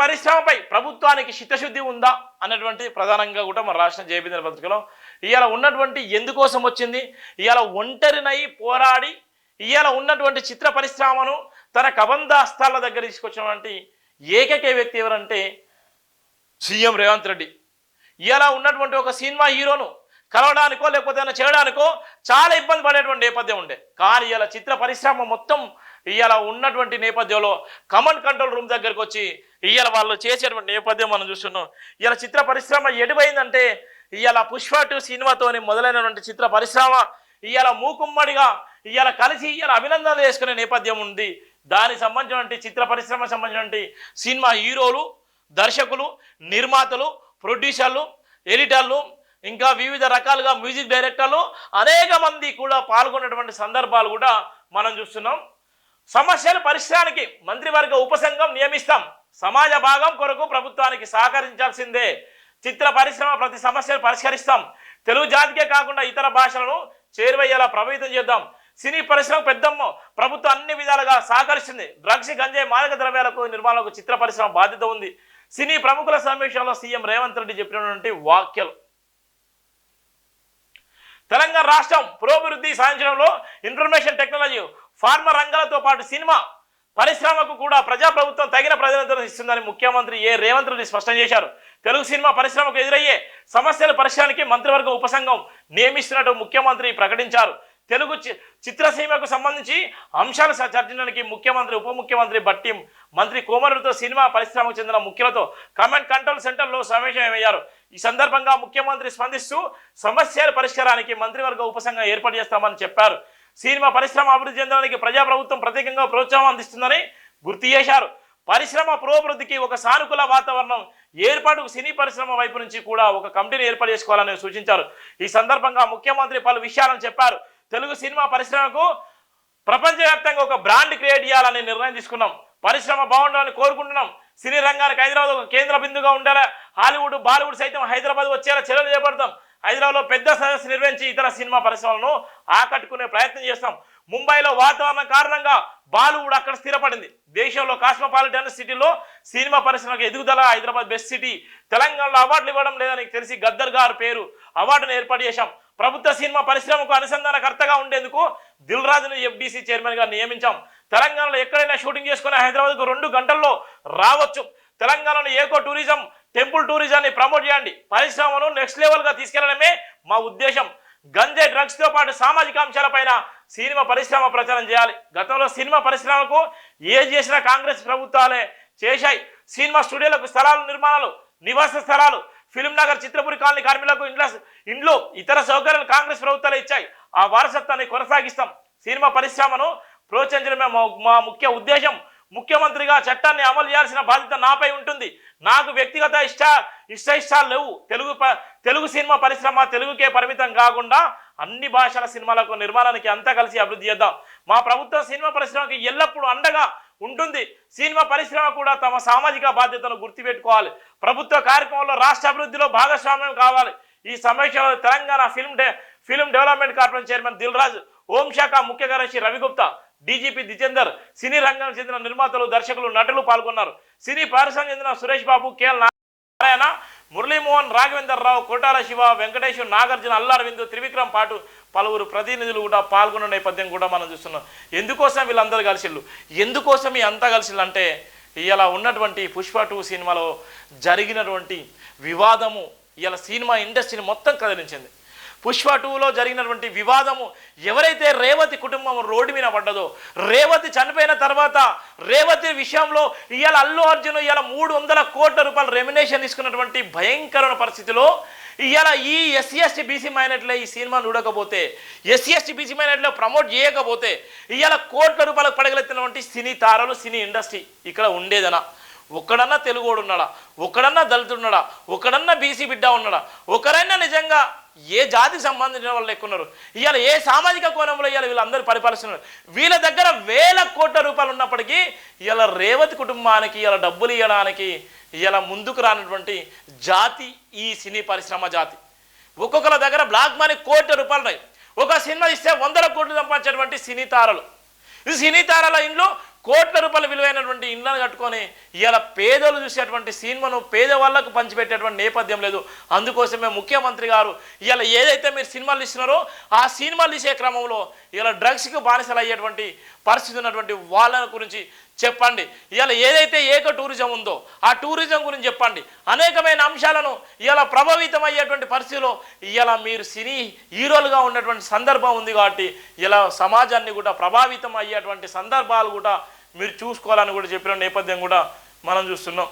పరిశ్రమపై ప్రభుత్వానికి చిత్తశుద్ధి ఉందా అన్నటువంటి ప్రధానంగా కూడా మన రాష్ట్ర జయబిందన పత్రికలో ఇవాళ ఉన్నటువంటి ఎందుకోసం వచ్చింది? ఇవాళ ఒంటరినై పోరాడి ఇవాళ ఉన్నటువంటి చిత్ర పరిశ్రమను తన కబంధాస్తాల దగ్గర తీసుకొచ్చినటువంటి ఏకైక వ్యక్తి ఎవరంటే సీఎం రేవంత్ రెడ్డి. ఇలా ఉన్నటువంటి ఒక సినిమా హీరోను కలవడానికో లేకపోతే ఏదైనా చేయడానికో చాలా ఇబ్బంది పడేటువంటి నేపథ్యం ఉండే. కానీ ఇలా చిత్ర పరిశ్రమ మొత్తం ఇలా ఉన్నటువంటి నేపథ్యంలో కమాండ్ కంట్రోల్ రూమ్ దగ్గరకు వచ్చి ఇవాళ వాళ్ళు చేసేటువంటి నేపథ్యం మనం చూస్తున్నాం. ఇలా చిత్ర పరిశ్రమ ఎడిపోయిందంటే ఇవాళ పుష్ప టూ సినిమాతోని మొదలైనటువంటి చిత్ర పరిశ్రమ ఇవాళ మూకుమ్మడిగా ఇవాళ కలిసి ఇవాళ అభినందనలు చేసుకునే నేపథ్యం ఉంది. దానికి సంబంధించినటువంటి చిత్ర పరిశ్రమ సంబంధించినటువంటి సినిమా హీరోలు దర్శకులు నిర్మాతలు ప్రొడ్యూసర్లు ఎడిటర్లు ఇంకా వివిధ రకాలుగా మ్యూజిక్ డైరెక్టర్లు అనేక మంది కూడా పాల్గొన్నటువంటి సందర్భాలు కూడా మనం చూస్తున్నాం. సమస్యలు పరిశ్రమకి మంత్రివర్గ ఉపసంఘం నియమిస్తాం. సమాజ భాగం కొరకు ప్రభుత్వానికి సహకరించాల్సిందే. చిత్ర పరిశ్రమ ప్రతి సమస్యను పరిష్కరిస్తాం. తెలుగు జాతికే కాకుండా ఇతర భాషలను చేరువయ్యేలా ప్రభావితం చేద్దాం. సినీ పరిశ్రమ పెద్దమ్మ ప్రభుత్వం అన్ని విధాలుగా సహకరిస్తుంది. డ్రగ్స్ గంజాయి మాదక ద్రవ్యాలకు నిర్మాణకు చిత్ర పరిశ్రమ బాధ్యత ఉంది. సినీ ప్రముఖుల సమీక్షలో సీఎం రేవంత్ రెడ్డి చెప్పినటువంటి వాక్యాలు తెలంగాణ రాష్ట్రం పురోభివృద్ధి సాధించడంలో ఇన్ఫర్మేషన్ టెక్నాలజీ ఫార్మా రంగాలతో పాటు సినిమా పరిశ్రమకు కూడా ప్రజాప్రభుత్వం తగిన ప్రాధాన్యతను ఇస్తుందని ముఖ్యమంత్రి ఏ రేవంత్ రెడ్డి స్పష్టం చేశారు. తెలుగు సినిమా పరిశ్రమకు ఎదురయ్యే సమస్యల పరిష్కారానికి మంత్రివర్గ ఉపసంఘం నియమిస్తున్నట్టు ముఖ్యమంత్రి ప్రకటించారు. తెలుగు చి- చిత్రసీమకు సంబంధించి అంశాలు చర్చించడానికి ముఖ్యమంత్రి ఉప ముఖ్యమంత్రి బట్టి మంత్రి కోమరుతో సినిమా పరిశ్రమకు చెందిన ముఖ్యులతో కమాండ్ కంట్రోల్ సెంటర్లో సమావేశమయ్యారు. ఈ సందర్భంగా ముఖ్యమంత్రి స్పందిస్తూ సమస్యల పరిష్కారానికి మంత్రివర్గ ఉపసంఘం ఏర్పాటు చేస్తామని చెప్పారు. సినిమా పరిశ్రమ అభివృద్ధి చెందడానికి ప్రజాప్రభుత్వం ప్రత్యేకంగా ప్రోత్సాహం అందిస్తుందని గుర్తు చేశారు. పరిశ్రమ పురోభివృద్ధికి ఒక సానుకూల వాతావరణం ఏర్పాటు సినీ పరిశ్రమ వైపు నుంచి కూడా ఒక కమిటీని ఏర్పాటు చేసుకోవాలని సూచించారు. ఈ సందర్భంగా ముఖ్యమంత్రి పలు విషయాలను చెప్పారు. తెలుగు సినిమా పరిశ్రమకు ప్రపంచవ్యాప్తంగా ఒక బ్రాండ్ క్రియేట్ చేయాలని నిర్ణయం తీసుకున్నాం. పరిశ్రమ బాగుండాలని కోరుకుంటున్నాం. సినీ రంగానికి హైదరాబాద్ ఒక కేంద్ర బిందుగా ఉండాలా? హాలీవుడ్ బాలీవుడ్ సైతం హైదరాబాద్ వచ్చేలా చర్యలు చేపడతాం. హైదరాబాద్లో పెద్ద సదస్సు నిర్వహించి ఇతర సినిమా పరిశ్రమలను ఆకట్టుకునే ప్రయత్నం చేస్తాం. ముంబైలో వాతావరణం కారణంగా బాలీవుడ్ అక్కడ స్థిరపడింది. దేశంలో కాస్మోపాలిటన్ సిటీలో సినిమా పరిశ్రమకు ఎదుగుదల హైదరాబాద్ బెస్ట్ సిటీ. తెలంగాణలో అవార్డులు ఇవ్వడం లేదని తెలిసి గద్దర్ గారు పేరు అవార్డును ఏర్పాటు చేశాం. ప్రభుత్వ సినిమా పరిశ్రమకు అనుసంధానకర్తగా ఉండేందుకు దిల్ రాజును ఎఫ్డీసీ చైర్మన్గా నియమించాం. తెలంగాణలో ఎక్కడైనా షూటింగ్ చేసుకుని హైదరాబాద్కు రెండు గంటల్లో రావచ్చు. తెలంగాణలో ఏకో టూరిజం టెంపుల్ టూరిజాన్ని ప్రమోట్ చేయండి. పరిశ్రమను నెక్స్ట్ లెవెల్గా తీసుకెళ్ళడమే మా ఉద్దేశం. గంజే డ్రగ్స్తో పాటు సామాజిక అంశాలపైన సినిమా పరిశ్రమ ప్రచారం చేయాలి. గతంలో సినిమా పరిశ్రమకు ఏ చేసినా కాంగ్రెస్ ప్రభుత్వాలే చేశాయి. సినిమా స్టూడియోలకు స్థలాలు నిర్మాణాలు నివాస స్థలాలు ఫిల్మ్ నగర్ చిత్రపురి కాలనీ కార్మికులకు ఇండ్ల ఇండ్లు ఇతర సౌకర్యాలు కాంగ్రెస్ ప్రభుత్వాలు ఇచ్చాయి. ఆ వారసత్వాన్ని కొనసాగిస్తాం. సినిమా పరిశ్రమను ప్రోత్సహించడమే మా ముఖ్య ఉద్దేశం. ముఖ్యమంత్రిగా చట్టాన్ని అమలు చేయాల్సిన బాధ్యత నాపై ఉంటుంది. నాకు వ్యక్తిగత ఇష్ట ఇష్ట ఇష్టాలు లేవు. తెలుగు ప- తెలుగు సినిమా పరిశ్రమ తెలుగుకే పరిమితం కాకుండా అన్ని భాషల సినిమాలకు నిర్మాణానికి అంతా కలిసి అభివృద్ధి చేద్దాం. మా ప్రభుత్వం సినిమా పరిశ్రమకి ఎల్లప్పుడూ అండగా ఉంటుంది. సినిమా పరిశ్రమ కూడా తమ సామాజిక బాధ్యతను గుర్తుపెట్టుకోవాలి. ప్రభుత్వ కార్యక్రమంలో రాష్ట్ర అభివృద్ధిలో భాగస్వామ్యం కావాలి. ఈ సమావేశంలో Telangana film day film development corporation chairman Dilraj హోంశాఖ ముఖ్య కార్యదర్శి రవిగుప్తా డీజీపీ జితేందర్ సినీ రంగానికి చెందిన నిర్మాతలు దర్శకులు నటులు పాల్గొన్నారు. సినీ పారిశ్రామిక చెందిన సురేష్ బాబు కేఎల్ నారాయణ మురళీమోహన్ రాఘవేందర్ రావు కోటాల శివ వెంకటేష్ నాగార్జున అల్లారవిందు త్రివిక్రమ్ పాటు పలువురు ప్రతినిధులు కూడా పాల్గొన్న నేపథ్యం కూడా మనం చూస్తున్నాం. ఎందుకోసం వీళ్ళందరూ కలిసిళ్ళు? ఎందుకోసం ఈ అంతా కలిసిళ్ళు అంటే ఇలా ఉన్నటువంటి పుష్ప టూ సినిమాలో జరిగినటువంటి వివాదము ఇలా సినిమా ఇండస్ట్రీని మొత్తం కదిలించింది. పుష్ప టూలో జరిగినటువంటి వివాదము ఎవరైతే రేవతి కుటుంబం రోడ్డు మీద పడ్డదో రేవతి చనిపోయిన తర్వాత రేవతి విషయంలో ఇవాళ అల్లు అర్జున్ ఇవాళ మూడు వందల కోట్ల రూపాయలు రెమినేషన్ తీసుకున్నటువంటి భయంకరమైన పరిస్థితిలో ఇవాళ ఈ ఎస్సీ ఎస్టీ బీసీ మైనట్లో ఈ సినిమా చూడకపోతే ఎస్సీ ఎస్టీ బీసీ మైనట్లో ప్రమోట్ చేయకపోతే ఇవాళ కోట్ల రూపాయలకు పడగలెత్తినటువంటి సినీ తారలు సినీ ఇండస్ట్రీ ఇక్కడ ఉండేదనా? ఒక్కడన్నా తెలుగోడు ఉన్నాడా ఒక్కడన్నా దళితుడున్నాడా? ఒక్కడన్నా బీసీ బిడ్డ ఉన్నాడా? ఒకరైనా నిజంగా ఏ జాతికి సంబంధించిన వాళ్ళు ఎక్కున్నారు ఇవాళ ఏ సామాజిక కోణంలో ఇవాళ వీళ్ళందరూ పరిపాలిస్తున్నారు? వీళ్ళ దగ్గర వేల కోట్ల రూపాయలు ఉన్నప్పటికీ ఇవాళ రేవతి కుటుంబానికి ఇలా డబ్బులు ఇవ్వడానికి ఇలా ముందుకు రానటువంటి జాతి ఈ సినీ పరిశ్రమ జాతి. ఒక్కొక్కరి దగ్గర బ్లాక్ మనీ కోట్ల రూపాయలు ఉన్నాయి. ఒక సినిమా ఇస్తే వందల కోట్లు సంపాదించేటువంటి సినీ తారలు. ఈ సినీ తారల ఇంట్లో కోట్ల రూపాయల విలువైనటువంటి ఇండ్లను కట్టుకొని ఇవాళ పేదలు చూసేటువంటి సినిమాను పేదవాళ్ళకు పంచిపెట్టేటువంటి నేపథ్యం లేదు. అందుకోసమే ముఖ్యమంత్రి గారు ఇవాళ ఏదైతే మీరు సినిమాలు ఇస్తున్నారో ఆ సినిమాలు ఇచ్చే క్రమంలో ఇలా డ్రగ్స్కి బానిసలు అయ్యేటువంటి పరిస్థితి ఉన్నటువంటి వాళ్ళ గురించి చెప్పండి. ఇవాళ ఏదైతే ఏక టూరిజం ఉందో ఆ టూరిజం గురించి చెప్పండి. అనేకమైన అంశాలను ఇవాళ ప్రభావితం అయ్యేటువంటి పరిస్థితిలో ఇవాళ మీరు సినీ హీరోలుగా ఉన్నటువంటి సందర్భం ఉంది కాబట్టి ఇలా సమాజాన్ని కూడా ప్రభావితం అయ్యేటువంటి సందర్భాలు కూడా మీరు చూసుకోవాలని కూడా చెప్పిన నేపథ్యం కూడా మనం చూస్తున్నాం.